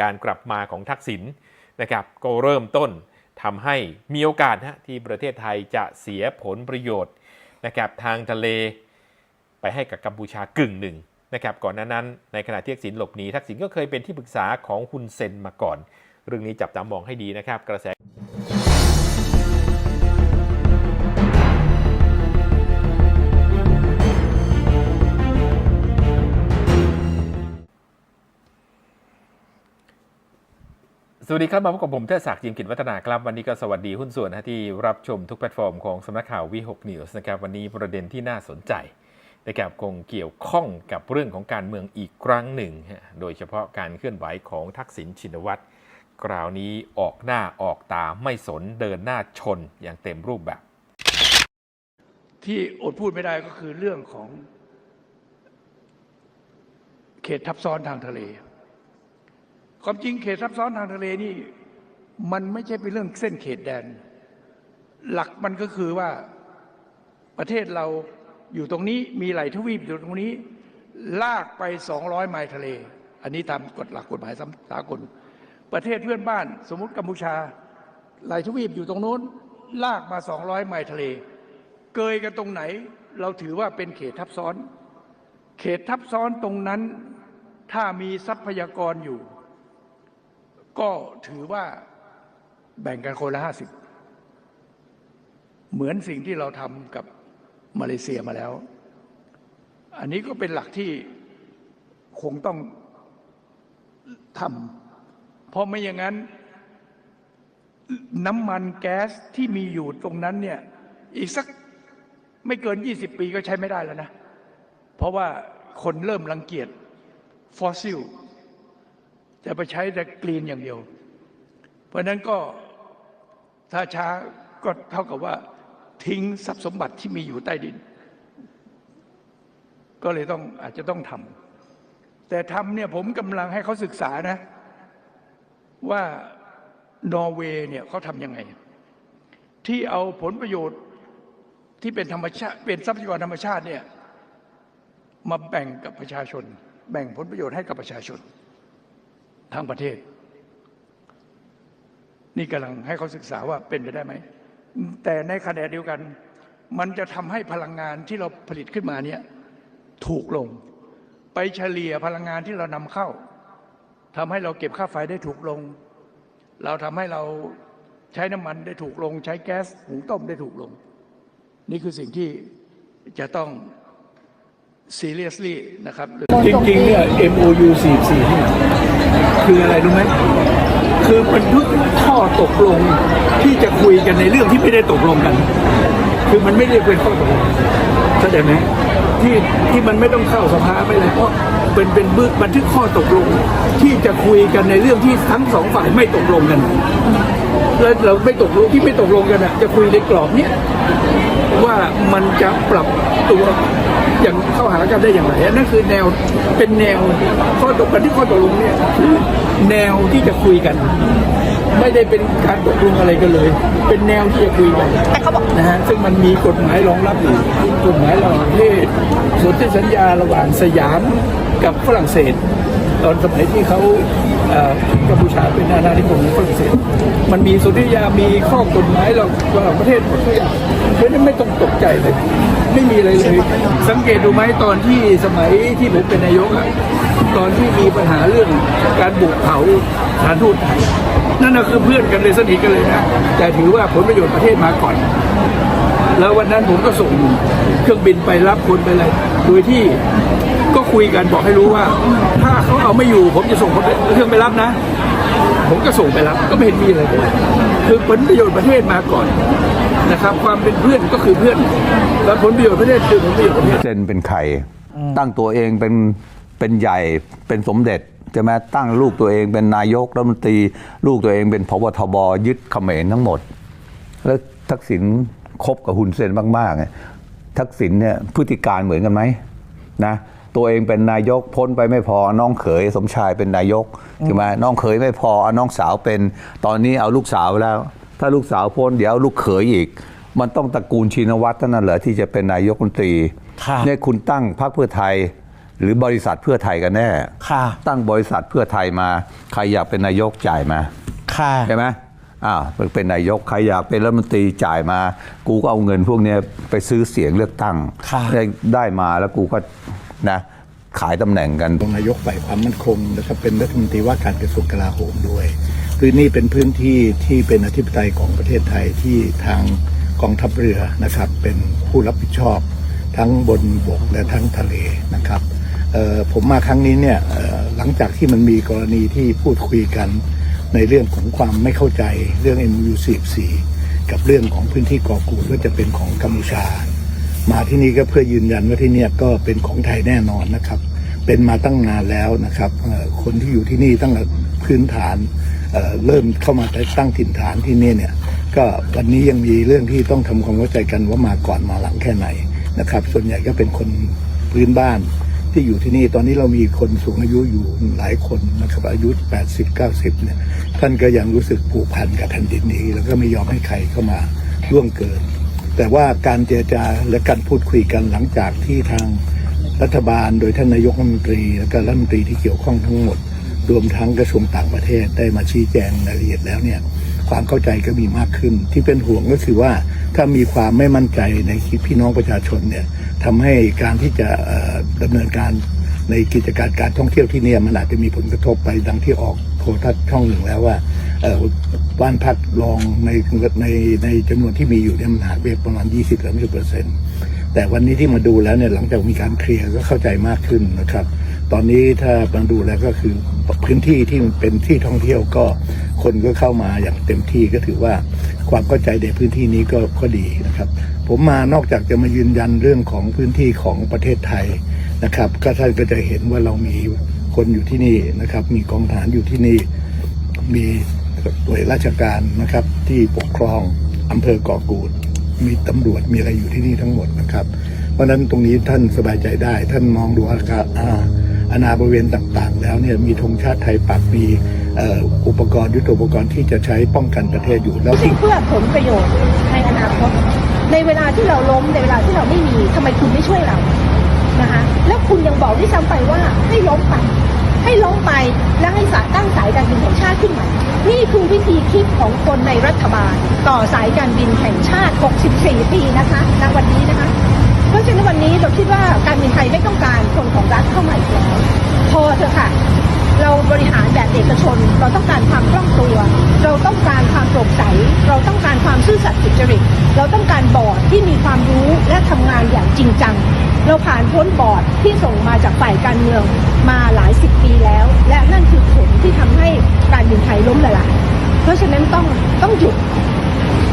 การกลับมาของทักษิณนะครับก็เริ่มต้นทำให้มีโอกาสนะที่ประเทศไทยจะเสียผลประโยชน์นะครับทางทะเลไปให้กับกัมพูชากึ่งหนึ่งนะครับก่อนหน้านั้นในขณะที่ทักษิณหลบหนีทักษิณก็เคยเป็นที่ปรึกษาของคุณเซนมาก่อน เรื่องนี้จับตามองให้ดีนะครับกระแส สวัสดีครับ มาพบกับผมเทศศักดิ์จิมกิจวัฒนาครับ วันนี้ก็สวัสดีหุ้นส่วนนะที่รับชมทุกแพลตฟอร์มของสำนักข่าววีหกนิวส์นะครับวันนี้ประเด็นที่น่าสนใจนะครับคงเกี่ยวข้องกับเรื่องของการเมืองอีกครั้งหนึ่งฮะโดยเฉพาะการเคลื่อนไหวของทักษิณชินวัตรคราวนี้ออกหน้าออกตาไม่สนเดินหน้าชนอย่างเต็มรูปแบบ ที่อดพูดไม่ได้ก็คือเรื่องของ เขตทับซ้อนทางทะเล ความจริงเขตทับซ้อนทางทะเลนี่ มันไม่ใช่เป็นเรื่องเส้นเขตแดน หลักมันก็คือว่าประเทศเราอยู่ตรงนี้มีไหลทวีปอยู่ตรงนี้ ลากไป 200 ไมล์ทะเล อันนี้ตามกฎหลักกฎหมายสากล ประเทศเพื่อนบ้าน สมมติกัมพูชา ไหลทวีปอยู่ตรงโน้น ลากมา 200 ไมล์ทะเล เกยกันตรงไหน เราถือว่าเป็นเขตทับซ้อน เขตทับซ้อนตรงนั้นถ้ามีทรัพยากรอยู่ ก็ถือว่าแบ่งกันคนละห้าสิบเหมือนสิ่งที่เราทำกับมาเลเซียมาแล้ว อันนี้ก็เป็นหลักที่คงต้องทำเพราะไม่อย่างนั้น น้ำมันแก๊สที่มีอยู่ตรงนั้นเนี่ย อีกสักไม่เกิน 20 ปีก็ใช้ไม่ได้แล้วนะ เพราะว่าคนเริ่มรังเกียจฟอสซิล จะไปใช้แต่กรีนอย่างเดียว เพราะฉะนั้นก็ถ้าช้าก็เท่ากับว่า ทิ้งทรัพย์สมบัติที่มีอยู่ใต้ดิน ก็เลยต้องอาจจะต้องทำแต่ทำเนี่ยผมกำลังให้เขาศึกษานะ ว่านอร์เวย์เนี่ยเขาทำยังไง ที่เอาผลประโยชน์ที่เป็นธรรมชาติเป็นทรัพยากรธรรมชาติเนี่ยมาแบ่งกับประชาชน แบ่งผลประโยชน์ให้กับประชาชน ทั้งประเทศ นี่กำลังให้เขาศึกษาว่าเป็นไปได้ไหม แต่ในขณะเดียวกัน มันจะทำให้พลังงานที่เราผลิตขึ้นมาเนี่ยถูกลง ไปเฉลี่ยพลังงานที่เรานำเข้าทำให้เราเก็บค่าไฟได้ถูกลง เราทำให้เราใช้น้ำมันได้ถูกลง ใช้แก๊สหุงต้มได้ถูกลง นี่คือสิ่งที่จะต้อง seriously นะครับ จริงๆเนี่ย MOU 44เนี่ยคืออะไรรู้ไหมคือบันทึกข้อตกลงที่จะคุยกันในเรื่องที่ไม่ได้ตกลงกัน คือมันไม่ได้เป็นข้อตกลงเข้าใจไหมที่ที่มันไม่ต้องเข้าสภาไม่เลยเพราะเป็นเป็นบึกบันทึกข้อตกลง ที่จะคุยกันในเรื่องที่ทั้งสองฝ่ายไม่ตกลงกันแล้วเราไม่ตกลงที่ไม่ตกลงกันอะจะคุยในกรอบเนี้ย ว่ามันจะปรับตัวอย่างเข้าหากันได้อย่างไรนั่นคือแนวเป็นแนวข้อตกกันที่ข้อตกลงเนี่ยคือแนวที่จะคุยกัน ไม่ได้เป็นการตกลงอะไรกันเลย เป็นแนวที่จะคุยกันนะฮะซึ่งมันมีกฎหมายรองรับอยู่กฎหมายระหว่างประเทศสนที่สัญญาระหว่างสยามกับฝรั่งเศส ตอนสมัยที่เขา กัมพูชาเป็นอาณานิคมของฝรั่งเศสมันมีสนธิยามีข้อกฎหมายเราระหว่าประเทศหมดทุกอย่างเพราะฉะนั้นไม่ต้องตกใจเลย ไม่มีอะไรเลย สังเกตดูไหมตอนที่สมัยที่ผมเป็นนายกอะตอนที่มีปัญหาเรื่องการบุกเผาสถานทูตไทยนั่นน่ะคือเพื่อนกันเลยสนิทกันเลยนะแต่ถือว่าผลประโยชน์ประเทศมาก่อนแล้ววันนั้นผมก็ส่งเครื่องบินไปรับคนไปเลย โดยที่ก็คุยกันบอกให้รู้ว่า ถ้า เขาเอาไม่อยู่ผมจะส่งเครื่องไปรับนะ ผมก็ส่งไปรับก็ไม่เห็นมีอะไรเลยคือผลประโยชน์ประเทศมาก่อนนะครับ ความเป็นเพื่อนก็คือเพื่อน แล้วผลประโยชน์ประเทศคือผลประโยชน์ประเทศเซนเป็นใครตั้งตัวเองเป็นเป็นใหญ่เป็นสมเด็จใช่ไหมตั้งลูกตัวเองเป็นนายกรัฐมนตรีลูกตัวเองเป็นพบทบยึดเขมรทั้งหมด แล้วทักษิณคบกับฮุนเซนมากๆไงทักษิณเนี่ยพฤติการเหมือนกันไหมนะ ตัวเองเป็นนายกพ้นไปไม่พอน้องเขยสมชายเป็นนายกใช่ไหมน้องเขยไม่พอเอาน้องสาวเป็นตอนนี้เอาลูกสาวแล้ว ถ้าลูกสาวพ้นเดี๋ยวเอาลูกเขยอีก มันต้องตระกูลชินวัตรเท่านั้นเหรอที่จะเป็นนายกรัฐมนตรีครับเนี่ยคุณตั้งพรรคเพื่อไทย หรือบริษัทเพื่อไทยกันแน่ค่ะตั้งบริษัทเพื่อไทยมา ใครอยากเป็นนายกจ่ายมาค่ะใช่ไหมอ้าวเป็นนายกใครอยากเป็นรัฐมนตรีจ่ายมา กูก็เอาเงินพวกเนี้ยไปซื้อเสียงเลือกตั้งค่ะได้ได้มาแล้วกูก็ นะขายตำแหน่งกันรองนายกฝ่ายความมั่นคงนะครับเป็นรัฐมนตรีว่าการกระทรวงกลาโหมด้วยคือนี่เป็นพื้นที่ที่เป็นอธิปไตยของประเทศไทยที่ทางกองทัพเรือนะครับ เป็นผู้รับผิดชอบทั้งบนบกและทั้งทะเลนะครับผมมาครั้งนี้เนี่ยหลังจากที่มันมีกรณีที่พูดคุยกันในเรื่องของความไม่เข้าใจเรื่อง MU 44 กับเรื่องของพื้นที่เกาะกูดว่าจะเป็นของกัมพูชา มาที่นี่ก็เพื่อยืนยันว่าที่นี่ก็เป็นของไทยแน่นอนนะครับ เป็นมาตั้งนานแล้วนะครับคนที่อยู่ที่นี่ตั้งแต่พื้นฐานเเริ่มเข้ามาตั้งถิ่นฐานที่นี่เนี่ยก็วันนี้ยังมีเรื่องที่ต้องทำความเข้าใจกันว่ามาก่อนมาหลังแค่ไหนนะครับ ส่วนใหญ่ก็เป็นคนพื้นบ้านที่อยู่ที่นี่ตอนนี้เรามีคนสูงอายุอยู่หลายคนนะครับ อายุ 80 90เนี่ยท่านก็ยังรู้สึกผูกพันกับแผ่นดินนี้ แล้วก็ไม่ยอมให้ใครเข้ามาล่วงเกิน แต่ว่าการเจรจาและการพูดคุยกันหลังจากที่ทางรัฐบาล โดยท่านนายกรัฐมนตรี และก็รัฐมนตรีที่เกี่ยวข้องทั้งหมด รวมทั้งกระทรวงต่างประเทศได้มาชี้แจงรายละเอียดแล้วเนี่ยความเข้าใจก็มีมากขึ้น ที่เป็นห่วงก็คือว่าถ้ามีความไม่มั่นใจในพี่น้องประชาชนเนี่ยทำให้การที่จะเอ่อดำเนินการในกิจการการท่องเที่ยวที่เนี่ยมันอาจจะมีผลกระทบไปดังที่ออกโทรทัศน์ช่องหนึ่งแล้วว่า บ้านพักรองในในในจำนวนที่มีอยู่เนี่ยมันหายไปประมาณ 20-30เปอร์เซ็นต์แต่วันนี้ที่มาดูแล้วเนี่ยหลังจากมีการเคลียร์ก็เข้าใจมากขึ้นนะครับ ตอนนี้ถ้ามาดูแล้วก็คือพื้นที่ที่มันเป็นที่ท่องเที่ยวก็คนก็เข้ามาอย่างเต็มที่ก็ถือว่าความเข้าใจในพื้นที่นี้ก็ก็ดีนะครับ ผมมานอกจากจะมายืนยันเรื่องของพื้นที่ของประเทศไทยนะครับ ก็ท่านก็จะเห็นว่าเรามีคนอยู่ที่นี่นะครับ มีกองทหารอยู่ที่นี่มี หน่วยราชการนะครับ ที่ปกครองอำเภอเกาะกูด มีตำรวจมีอะไรอยู่ที่นี่ทั้งหมดนะครับ เพราะนั้นตรงนี้ท่านสบายใจได้ ท่านมองดูอากาศอาอาณาบริเวณต่างๆ แล้วเนี่ยมีธงชาติไทยปักมีอุปกรณ์ยุทโธปกรณ์ที่จะใช้ป้องกันประเทศอยู่แล้วเพื่อผลประโยชน์ในอนาคตในเวลาที่เราล้มในเวลาที่เราไม่มีทำไมคุณไม่ช่วยเรานะคะแล้วคุณยังบอกที่ซ้ำไปว่าให้ล้มไป ให้ล้มไปแล้วให้สาตั้งสายการบินแห่งชาติขึ้นใหมานี่คือวิธีคิดของคนในรัฐบาล ต่อสายการบินแห่งชาติ 64 ปีนะคะณวันนี้นะคะ เพราะฉะนั้นวันนี้เราคิดว่าการบินไทยไม่ต้องการคนของรัฐเข้ามาอีกแล้วพอเถอะค่ะ เราบริหารแบบเอกชน เราต้องการความคล่องตัว เราต้องการความโปร่งใส เราต้องการความซื่อสัตย์สุจริต เราต้องการบอร์ดที่มีความรู้และทำงานอย่างจริงจัง เราผ่านพ้นบอร์ดที่ส่งมาจากฝ่ายการเมืองมาหลายสิบปีแล้ว และนั่นคือผลที่ทำให้การบินไทยล้มละลายเพราะฉะนั้นต้องต้องหยุด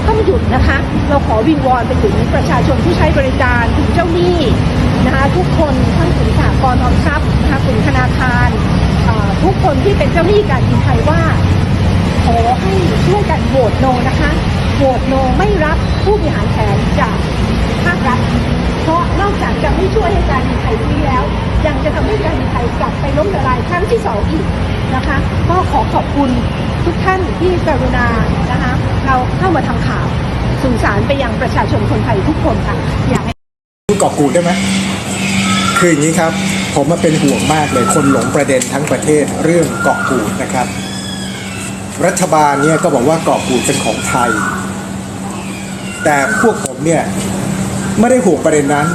ต้องหยุดนะคะ เราขอวิงวอนไปถึงประชาชนที่ใช้บริการถึงเจ้าหนี้นะคะทุกคนทั้งถึงสหกรออมทรัพย์นะคะถึงธนาคารทุกคนที่เป็นเจ้าหนี้การบินไทยว่าขอให้ช่วยกันโหวตโนนะคะ โหวตโนไม่รับผู้บริหารแผนจากภาครัฐ เพราะนอกจากจะไม่ช่วยให้การบินไทยดีแล้ว ยังจะทำให้การบินไทยกลับไปล้มละลายครั้งที่สองอีกนะคะ ก็ขอขอบคุณทุกท่านที่กรุณานะคะ เราเข้ามาทำข่าวสื่อสารไปยังประชาชนคนไทยทุกคนค่ะอยากให้เกาะกูดได้ไหมคืออย่างนี้ครับผมมาเป็นห่วงมากเลยคนหลงประเด็นทั้งประเทศเรื่องเกาะกูดนะครับ รัฐบาลเนี่ยก็บอกว่าเกาะกูดเป็นของไทย แต่พวกผมเนี่ยไม่ได้ห่วงประเด็นนั้น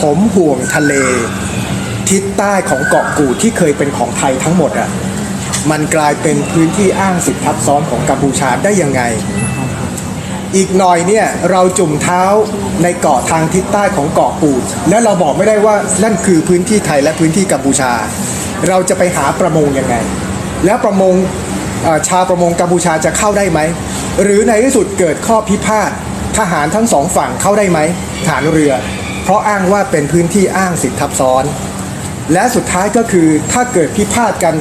ผมห่วงทะเล ทิศใต้ของเกาะกูดที่เคยเป็นของไทยทั้งหมดอะ่ะมันกลายเป็นพื้นที่อ้างสิทธิทับซ้อนของกัมพูชาได้ยังไง อีกหน่อยเนี่ยเราจุ่มเท้าในเกาะทางทิศใต้ของเกาะกูด และเราบอกไม่ได้ว่านั่นคือพื้นที่ไทยและพื้นที่กัมพูชา เราจะไปหาประมงยังไง แล้วประมงชาวประมงกัมพูชาจะเข้าได้ไหม หรือในที่สุดเกิดข้อพิพาท ทหารทั้งสองฝั่งเข้าได้ไหมฐานเรือ เพราะอ้างว่าเป็นพื้นที่อ้างสิทธิทับซ้อน และสุดท้ายก็คือถ้าเกิดพิพาทกัน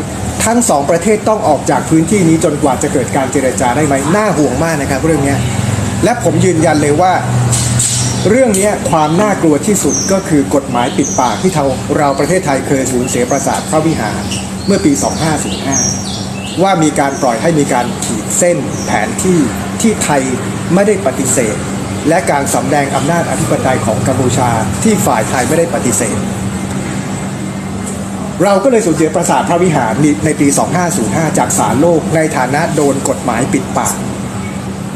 ทั้งสองประเทศต้องออกจากพื้นที่นี้จนกว่าจะเกิดการเจรจาได้ไหมน่าห่วงมากนะครับ เรื่องนี้และผมยืนยันเลยว่า เรื่องนี้ความน่ากลัวที่สุดก็คือกฎหมายปิดปากที่เราประเทศไทยเคยสูญเสียประสาทพระวิหารเมื่อปี 2505ว่ามีการปล่อยให้มีการขีดเส้นแผนที่ ที่ไทยไม่ได้ปฏิเสธ และการสำแดงอำนาจอธิปไตยของกัมพูชาที่ฝ่ายไทยไม่ได้ปฏิเสธ เราก็เลยสูญเสียปราสาทพระวิหารในปี 2505 จากศาลโลกในฐานะโดนกฎหมายปิดปาก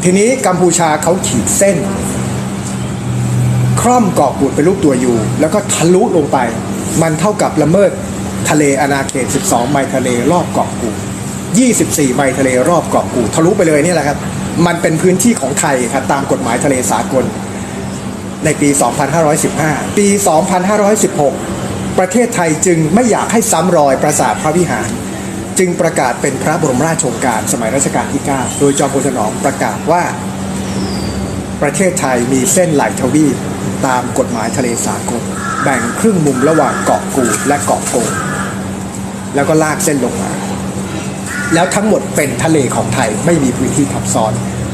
ทีนี้กัมพูชาเขาขีดเส้น คร่อมเกาะกูดเป็นรูปตัวยูแล้วก็ทะลุลงไป มันเท่ากับละเมิดทะเลอาณาเขต 12 ไมล์ทะเลรอบเกาะกูด24 ไมล์ทะเลรอบเกาะกูดทะลุไปเลยนี่แหละครับ มันเป็นพื้นที่ของไทยครับตามกฎหมายทะเลสากล ในปี 2515 ปี 2516 ประเทศไทยจึงไม่อยากให้ซ้ำรอยปราสาทพระวิหาร จึงประกาศเป็นพระบรมราชโองการสมัยรัชกาลที่ 9 โดยจอมพลถนอมประกาศว่า ประเทศไทยมีเส้นไหลทวีปตามกฎหมายทะเลสากล แบ่งครึ่งมุมระหว่างเกาะกูดและเกาะโกงแล้วก็ลากเส้นลงมา แล้วทั้งหมดเป็นทะเลของไทยไม่มีพื้นที่ทับซ้อน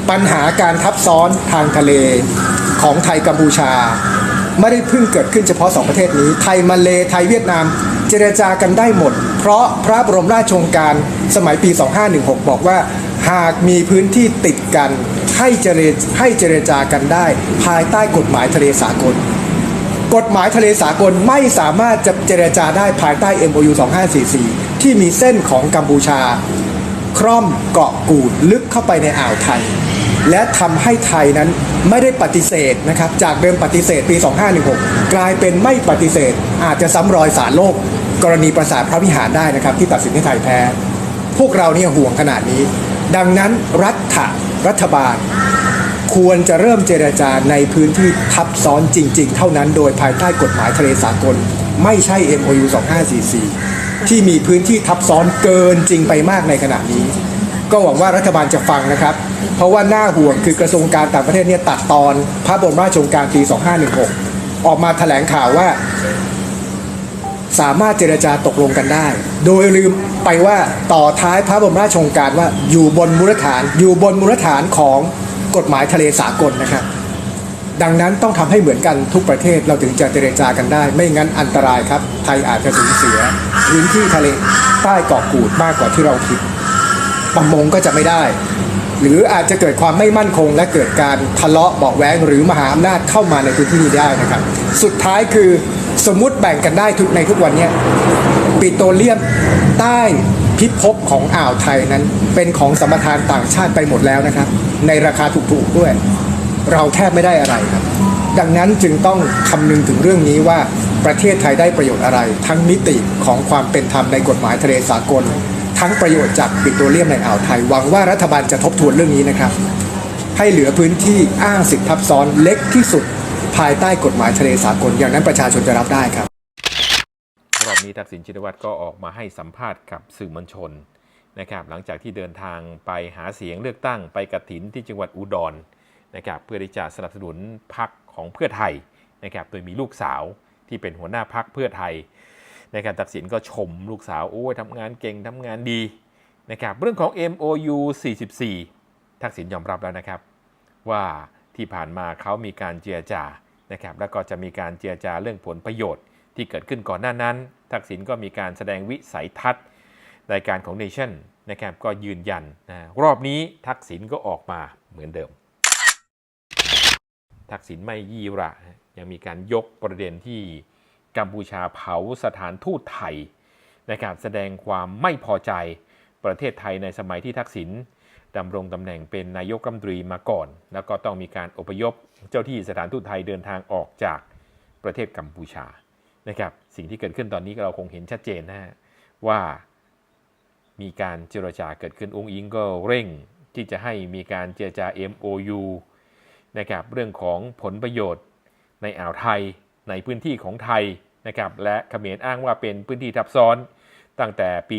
ปัญหาการทับซ้อนทางทะเลของไทยกัมพูชา ไม่ได้เพิ่งเกิดขึ้นเฉพาะสองประเทศนี้ ไทยมาเลไทยเวียดนามเจรจากันได้หมด เพราะพระบรมราชโองการสมัยปี 2516 บอกว่า หากมีพื้นที่ติดกันให้เจรให้เจรจากันได้ ภายใต้กฎหมายทะเลสากล กฎหมายทะเลสากลไม่สามารถจะเจรจาได้ภายใต้ MOU 2544 ที่มีเส้นของกัมพูชา คร่อมเกาะกูดลึกเข้าไปในอ่าวไทย และทำให้ไทยนั้นไม่ได้ปฏิเสธนะครับ จากเดิมปฏิเสธปี 2516 กลายเป็นไม่ปฏิเสธ อาจจะซ้ำรอยสารโลก กรณีปราสาทพระวิหารได้นะครับ ที่ตัดสินให้ไทยแพ้ พวกเราเนี่ยห่วงขนาดนี้ ดังนั้นรัฐรัฐบาล ควรจะเริ่มเจรจาในพื้นที่ทับซ้อนจริง ๆ เท่านั้นโดยภายใต้กฎหมายทะเลสากล ไม่ใช่ MOU 2544 ที่มีพื้นที่ทับซ้อนเกินจริงไปมากในขณะนี้ ก็หวังว่ารัฐบาลจะฟังนะครับ เพราะว่าหน้าห่วงคือกระทรวงการต่างประเทศเนี่ยตัดตอนพระบรมราชโองการปี 2516 ออกมาแถลงข่าวว่า สามารถเจรจาตกลงกันได้ โดยลืมไปว่าต่อท้ายพระบรมราชโองการว่าอยู่บนมูลฐาน อยู่บนมูลฐานของกฎหมายทะเลสากลนะครับ ดังนั้นต้องทำให้เหมือนกันทุกประเทศเราถึงจะเจรจากันได้ ไม่งั้นอันตรายครับ ไทยอาจจะสูญเสียพื้นที่ทะเลใต้เกาะกูดมากกว่าที่เราคิดประมงก็จะไม่ได้ หรืออาจจะเกิดความไม่มั่นคงและเกิดการทะเลาะเบาะแว้งหรือมหาอำนาจเข้ามาในพื้นที่นี้ได้นะครับ สุดท้ายคือสมมุติแบ่งกันได้ทุกในทุกวันนี้ปิโตรเลียมใต้พิภพของอ่าวไทยนั้นเป็นของสัมปทานต่างชาติไปหมดแล้วนะครับ ในราคาถูกๆด้วย เราแทบไม่ได้อะไรครับ ดังนั้นจึงต้องคำนึงถึงเรื่องนี้ว่าประเทศไทยได้ประโยชน์อะไร ทั้งมิติของความเป็นธรรมในกฎหมายทะเลสากล ทั้งประโยชน์จากปิโตรเลียมในอ่าวไทยหวังว่ารัฐบาลจะทบทวนเรื่องนี้นะครับ ให้เหลือพื้นที่อ้างสิทธิทับซ้อนเล็กที่สุด ภายใต้กฎหมายทะเลสากล อย่างนั้นประชาชนจะรับได้ครับรอบนี้ทักษิณชินวัตรก็ออกมาให้สัมภาษณ์กับสื่อมวลชนนะครับหลังจากที่เดินทางไปหาเสียงเลือกตั้งไปกระถินที่จังหวัดอุดร นะครับเพื่อที่จะสนับสนุนพักของเพื่อไทยนะครับโดยมีลูกสาวที่เป็นหัวหน้าพักเพื่อไทยนะครับทักษิณก็ชมลูกสาวโอ้ยทำงานเก่งทำงานดีนะครับเรื่องของ MOU 44 ทักษิณยอมรับแล้วนะครับ ว่าที่ผ่านมาเขามีการเจรจานะครับแล้วก็จะมีการเจรจาเรื่องผลประโยชน์ที่เกิดขึ้นก่อนหน้านั้น ทักษิณก็มีการแสดงวิสัยทัศน์รายการของเนชั่นนะครับก็ยืนยันนะรอบนี้ทักษิณก็ออกมาเหมือนเดิม ทักษิณไม่ยี่หระ ยังมีการยกประเด็นที่กัมพูชาเผาสถานทูตไทยในะครับแสดงความไม่พอใจประเทศไทยในสมัยที่ทักษิณดำรงตำแหน่งเป็นนายกรัฐมนตรีมาก่อน แล้วก็ต้องมีการอพยพเจ้าที่สถานทูตไทยเดินทางออกจากประเทศกัมพูชานะครับสิ่งที่เกิดขึ้นตอนนี้เราคงเห็นชัดเจนนะฮะว่ามีการเจรจาเกิดขึ้นองค์อิงก็เร่งที่จะให้มีการเจรจา MOU นะครับเรื่องของผลประโยชน์ในอ่าวไทยในพื้นที่ของไทยนะครับและเขมรอ้างว่าเป็นพื้นที่ทับซ้อน ตั้งแต่ปี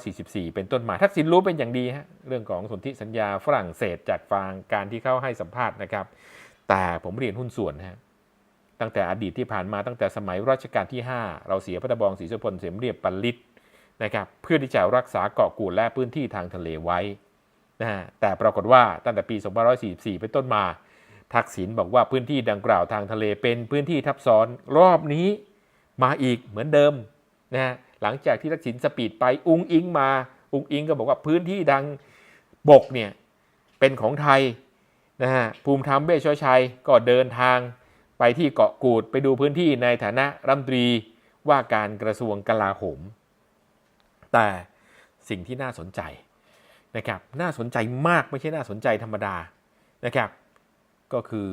2544 เป็นต้นมาทักษิณรู้เป็นอย่างดีฮะเรื่องของสนธิสัญญาฝรั่งเศสจากฟางการที่เขาให้สัมภาษณ์นะครับ แต่ผมเรียนหุ้นส่วนนะฮะตั้งแต่อดีตที่ผ่านมาตั้งแต่สมัยรัชกาลที่ 5 เราเสียพระตะบองศรีสุพลเสียมเรียบปัลลิตนะครับเพื่อที่จะรักษาเกาะกูดและพื้นที่ทางทะเลไว้นะฮะแต่ปรากฏว่าตั้งแต่ปี 2544 เป็นต้นมา ทักษิณบอกว่าพื้นที่ดังกล่าวทางทะเลเป็นพื้นที่ทับซ้อนรอบนี้มาอีกเหมือนเดิมนะฮะหลังจากที่ทักษิณสปีดไปอุงอิงมาอุงอิงก็บอกว่าพื้นที่ดังบกเนี่ยเป็นของไทยนะฮะภูมิธรรมเบชชัยก็เดินทางไปที่เกาะกูดไปดูพื้นที่ในฐานะรัฐมนตรีว่าการกระทรวงกลาโหม แต่สิ่งที่น่าสนใจนะครับน่าสนใจมากไม่ใช่น่าสนใจธรรมดานะครับ ก็คือ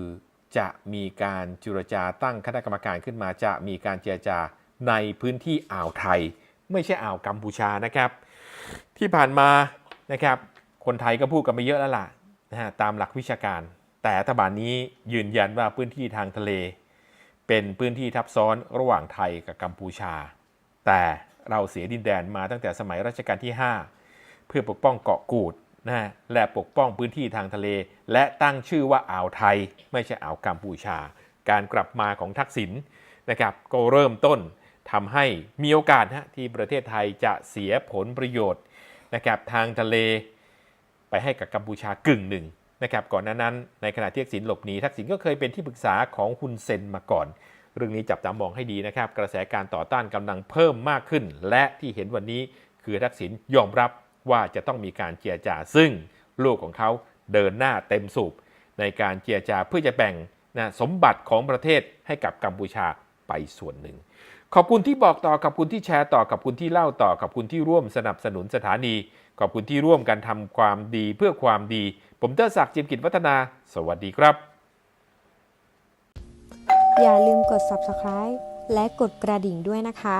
จะมีการจุรจาตั้งคณะกรรมการขึ้นมาจะมีการเจรจาในพื้นที่อ่าวไทย ไม่ใช่อ่าวกัมพูชานะครับ ที่ผ่านมานะครับคนไทยก็พูดกันไปเยอะแล้วล่ะนะฮะตามหลักวิชาการ แต่รัฐบาลนี้ยืนยันว่าพื้นที่ทางทะเล เป็นพื้นที่ทับซ้อนระหว่างไทยกับกัมพูชา แต่เราเสียดินแดนมาตั้งแต่สมัยรัชกาลที่ 5 เพื่อปกป้องเกาะกูด นะและปกป้องพื้นที่ทางทะเล และตั้งชื่อว่าอ่าวไทย ไม่ใช่อ่าวกัมพูชา การกลับมาของทักษิณนะครับก็เริ่มต้นทำให้มีโอกาสฮะที่ประเทศไทยจะเสียผลประโยชน์นะครับทางทะเลไปให้กับกัมพูชากึ่งหนึ่งนะครับก่อนหน้านั้นในขณะที่ทักษิณหลบหนีทักษิณก็เคยเป็นที่ปรึกษาของฮุนเซนมาก่อน เรื่องนี้จับตามองให้ดีนะครับ กระแสการต่อต้านกำลังเพิ่มมากขึ้น และที่เห็นวันนี้คือทักษิณยอมรับ ว่าจะต้องมีการเจียจาซึ่งลูกของเขาเดินหน้าเต็มสูบในการเจียจาเพื่อจะแบ่งนะสมบัติของประเทศให้กับกัมพูชาไปส่วนหนึ่ง ขอบคุณที่บอกต่อขอบคุณที่แชร์ต่อขอบคุณที่เล่าต่อขอบคุณที่ร่วมสนับสนุนสถานี ขอบคุณที่ร่วมกันทำความดีเพื่อความดี ผมเตอร์ศักดิ์จิมกิจวัฒนา สวัสดีครับ อย่าลืมกด subscribe และกดกระดิ่งด้วยนะคะ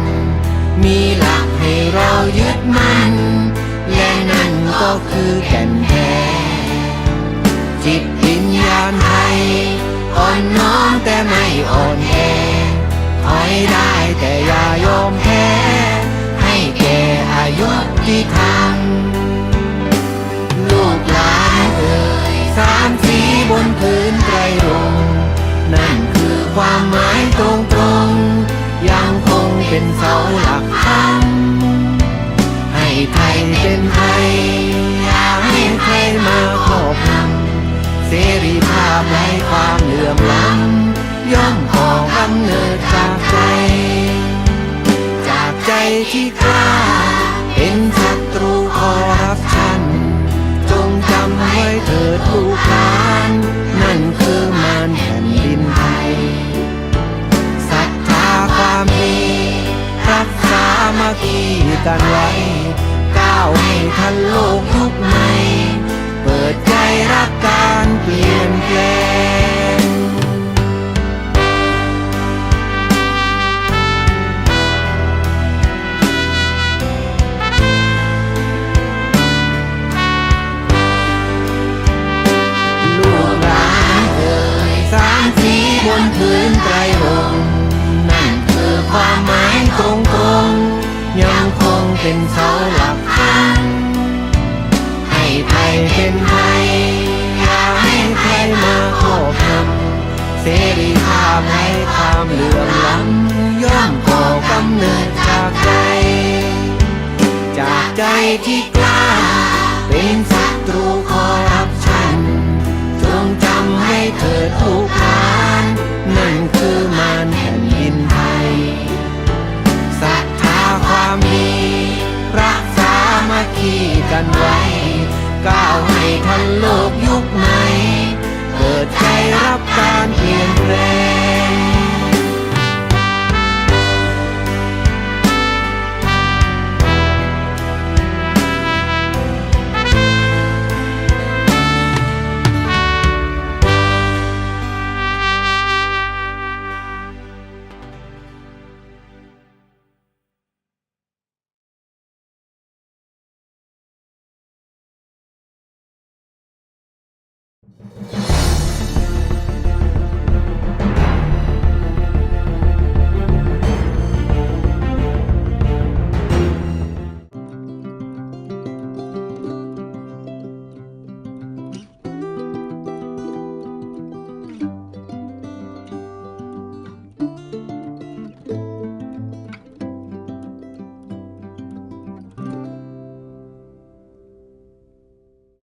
มีหลักให้เรายึดมั่น และนั่นก็คือแก่นแท้จิตวิญญาณไทยอ่อนน้อมแต่ไม่อ่อนแอถอยได้แต่อย่ายอมแพ้ให้แก่อายุที่ทำลูกหลานเอ่ยสามสีบนพื้นไตรรงนั่นคือความหมายตรงตรง เป็นเสาหลักให้ไทยเป็นไทย กันไว้ก้าวให้ทันโลก